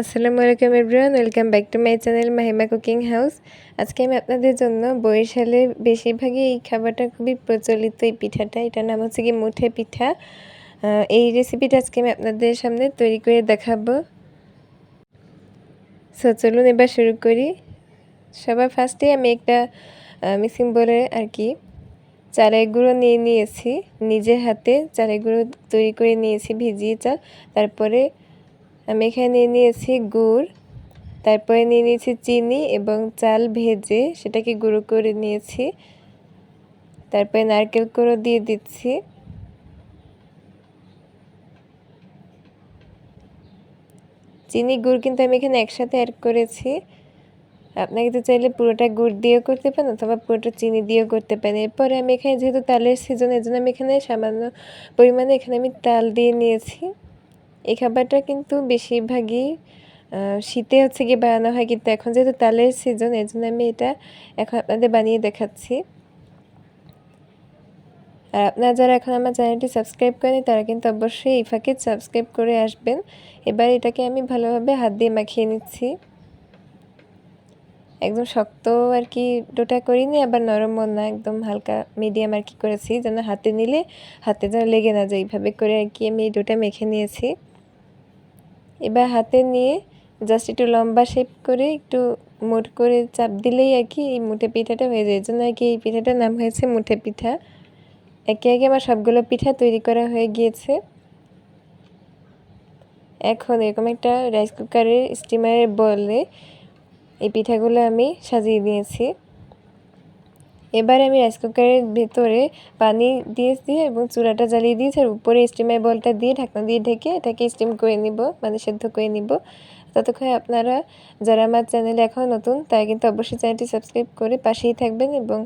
আসসালামু আলাইকুম everyone, welcome back to my channel Mahima cooking house. আজকে আমি আপনাদের জন্য বরিশালে বেশিরভাগই এই খাবারটা খুবই প্রচলিত এই পিঠাটা। এটার নাম হচ্ছে কি মুঠে পিঠা। এই রেসিপিটা আজকে আমি আপনাদের সামনে তৈরি করে দেখাবো। সো চলুন এবার শুরু করি। সবার ফার্স্টে আমি একটা মিক্সিং বলে আর কি চালের গুঁড়ো নিয়ে নিয়েছি। নিজের হাতে চালের গুঁড়ো তৈরি করে নিয়েছি, ভিজিয়ে চাল। তারপরে আমি এখানে নিয়ে নিয়েছি গুড়, তারপরে নিয়ে নিয়েছি চিনি এবং চাল ভেজে সেটাকে গুঁড়ো করে নিয়েছি। তারপরে নারকেল গুঁড়ো দিয়ে দিচ্ছি। চিনি, গুড় কিন্তু আমি এখানে একসাথে অ্যাড করেছি। আপনাকে তো চাইলে পুরোটা গুড় দিয়েও করতে পারেন অথবা পুরোটা চিনি দিয়েও করতে পারেন। এরপরে আমি এখানে যেহেতু তালের সিজন এর জন্য আমি এখানে সামান্য পরিমাণে এখানে আমি তাল দিয়ে নিয়েছি। এই খাবারটা কিন্তু বেশিরভাগই শীতে হচ্ছে গিয়ে বানানো হয়, কিন্তু এখন যেহেতু তালের সিজন এর জন্য আমি এটা এখন আপনাদের বানিয়ে দেখাচ্ছি। আর আপনারা যারা এখন আমার চ্যানেলটি সাবস্ক্রাইব করেনি তারা কিন্তু অবশ্যই এই ফাঁকে সাবস্ক্রাইব করে আসবেন। এবার এটাকে আমি ভালোভাবে হাত দিয়ে মাখিয়ে নিচ্ছি। একদম শক্ত আর কি ডোটা করিনি, আবার নরমও না, একদম হালকা মিডিয়াম আর কি করেছি, যেন হাতে নিলে হাতে যেন লেগে না যায়, এইভাবে করে আর কি আমি এই ডোটা মেখে নিয়েছি। এবার হাতে নিয়ে জাস্ট একটু লম্বা শেপ করে একটু মোট করে চাপ দিলেই আর কি এই মুঠে পিঠাটা হয়ে যায়। এই জন্য আর কি এই পিঠাটার নাম হয়েছে মুঠে পিঠা। একে একে আমার সবগুলো পিঠা তৈরি করা হয়ে গিয়েছে। এখন এরকম একটা রাইস কুকারের স্টিমারের বলে এই পিঠাগুলো আমি সাজিয়ে দিয়েছি। এবার আমি রাইস কুকারের ভেতরে পানি দিয়ে দিয়েছি এবং চুলাটা জ্বালিয়ে দিয়েছি আর উপরে স্টিমের বলটা দিয়ে ঢাকনা দিয়ে ঢেকে এটাকে স্টিম করে নিব মানে সেদ্ধ করে নিব। ততক্ষণ আপনারা যারা আমার চ্যানেলে এখন নতুন, তারা কিন্তু অবশ্যই চ্যানেলটি সাবস্ক্রাইব করে পাশেই থাকবেন এবং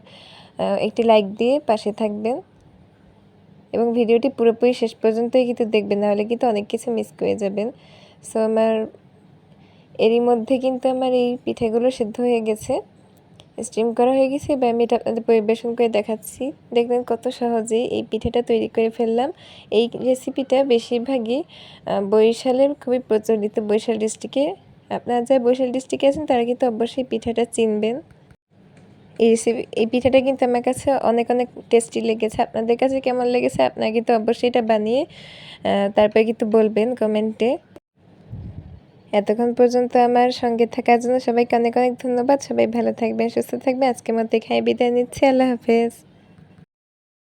একটি লাইক দিয়ে পাশে থাকবেন। এবং ভিডিওটি পুরোপুরি শেষ পর্যন্তই কিন্তু দেখবেন, নাহলে কিন্তু অনেক কিছু মিস করে যাবেন। সো আমার এরই মধ্যে কিন্তু আমার এই পিঠেগুলো সেদ্ধ হয়ে গেছে। স্টিম করা হয়ে গেছে, এবার আমি এটা আপনাদের পরিবেশন করে দেখাচ্ছি। দেখবেন কত সহজেই এই পিঠেটা তৈরি করে ফেললাম। এই রেসিপিটা বেশিরভাগই বরিশালের খুবই প্রচলিত বরিশাল ডিস্ট্রিক্টে আপনারা যারা বরিশাল ডিস্ট্রিক্টে আছেন, তারা কিন্তু অবশ্যই পিঠাটা চিনবেন। এই রেসিপি এই পিঠাটা কিন্তু আমার কাছে অনেক অনেক টেস্টি লেগেছে। আপনাদের কাছে কেমন লেগেছে, আপনারা কিন্তু অবশ্যই এটা বানিয়ে তারপরে কিন্তু বলবেন কমেন্টে এতক্ষণ পর্যন্ত আমার সঙ্গে থাকার জন্য সবাইকে অনেক অনেক ধন্যবাদ। সবাই ভালো থাকবেন, সুস্থ থাকবেন। আজকের মধ্যে খাই বিদায় নিচ্ছি। আল্লাহ হাফেজ।